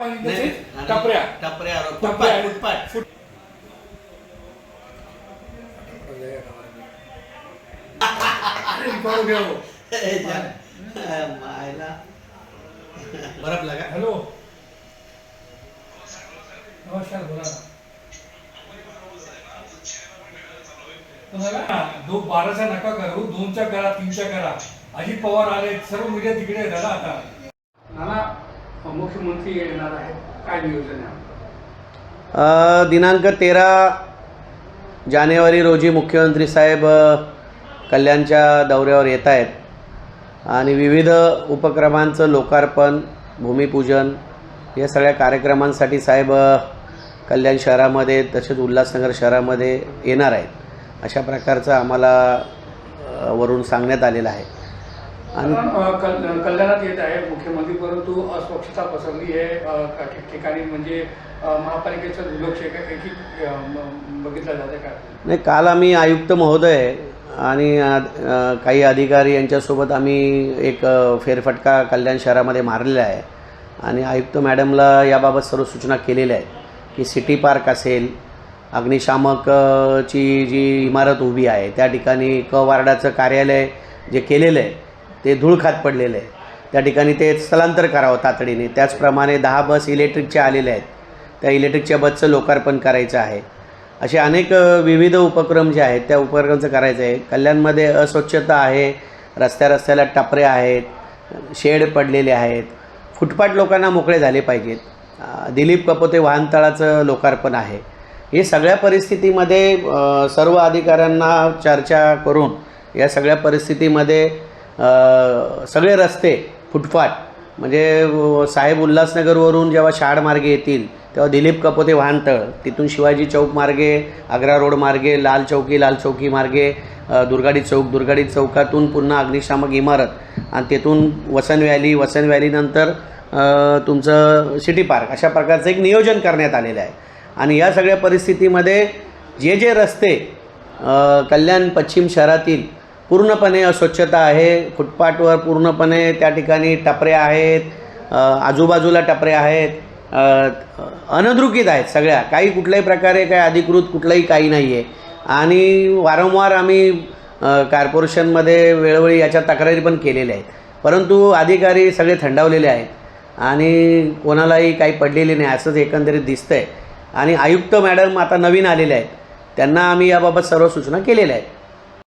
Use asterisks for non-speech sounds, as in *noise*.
टपऱ्या. *laughs* मायला. बरं लागा हॅलो. नमस्कार बोला दो बाराचा नका करू दोनच्या करा तीनच्या करा. अजित पवार आले सर्व मीडिया तिकडे दादा आता. नाना मुख्यमंत्री येणार आहेत. काय नियोजन आहे? दिनांक तेरा जानेवारी रोजी मुख्यमंत्री साहेब कल्याणच्या दौऱ्यावर येत आहेत. आणि विविध उपक्रमांचं लोकार्पण भूमिपूजन या सगळ्या कार्यक्रमांसाठी साहेब कल्याण शहरामध्ये तसेच उल्हासनगर शहरामध्ये येणार आहेत. अशा प्रकारचं आम्हाला वरून सांगण्यात आलेलं आहे. आणि कल्याणात येत आहे मुख्यमंत्री परंतु अस्वच्छता पसरली आहे अ, का- ठिक- ठिकाणी म्हणजे महापालिकेचं दुर्लक्ष बघितलं जातं का? नाही काल आम्ही आयुक्त महोदय आणि काही अधिकारी यांच्यासोबत आम्ही एक फेरफटका कल्याण शहरामध्ये मारलेला आहे. आणि आयुक्त मॅडमला याबाबत सर्व सूचना केलेल्या आहेत की सिटी पार्क असेल अग्निशामक अ, ची जी इमारत उभी आहे त्या ठिकाणी क वार्डाचं कार्यालय जे केलेलं आहे ते धूळ खात पडलेलं आहे त्या ठिकाणी ते स्थलांतर करावं तातडीने. त्याचप्रमाणे दहा बस इलेक्ट्रिकच्या आलेल्या आहेत. त्या इलेक्ट्रिकच्या बसचं लोकार्पण करायचं आहे. असे अनेक विविध उपक्रम जे आहेत त्या उपक्रमचं करायचं आहे. कल्याणमध्ये अस्वच्छता आहे रस्त्या रस्त्याला टपरे आहेत शेड पडलेले आहेत. फुटपाथ लोकांना मोकळे झाले पाहिजेत. दिलीप कपोते वाहनतळाचं लोकार्पण आहे. हे सगळ्या परिस्थितीमध्ये सर्व अधिकाऱ्यांना चर्चा करून या सगळ्या परिस्थितीमध्ये सगळे रस्ते फुटपाथ. म्हणजे साहेब उल्हासनगरवरून जेव्हा शाड मार्गे येतील तेव्हा दिलीप कपोते वाहनतळ. तिथून शिवाजी चौक मार्गे आग्रा रोड मार्गे लाल चौकी लाल चौकी मार्गे दुर्गाडी चौक दुर्गाडी चौकातून पुन्हा अग्निशामक इमारत. आणि तेथून वसन व्हॅली वसन व्हॅलीनंतर तुमचं सिटी पार्क. अशा प्रकारचं एक नियोजन करण्यात आलेलं आहे. आणि या सगळ्या परिस्थितीमध्ये जे जे रस्ते कल्याण पश्चिम शहरातील पूर्णपणे अस्वच्छता आहे. फुटपाटवर पूर्णपणे त्या ठिकाणी टपऱ्या आहेत. आजूबाजूला टपऱ्या आहेत. अ, अनधिकृत आहेत सगळ्या. काही कुठल्याही प्रकारे काही अधिकृत कुठलंही काही नाही आहे आणि वारंवार आम्ही कॉर्पोरेशनमध्ये वेळोवेळी याच्या तक्रारी पण केलेल्या आहेत. परंतु अधिकारी सगळे थंडावलेले आहेत. आणि कोणालाही काही पडलेले नाही असंच एकंदरीत दिसतंय. आणि आयुक्त मॅडम आता नवीन आलेले आहेत. त्यांना आम्ही याबाबत सर्व सूचना केलेल्या आहेत.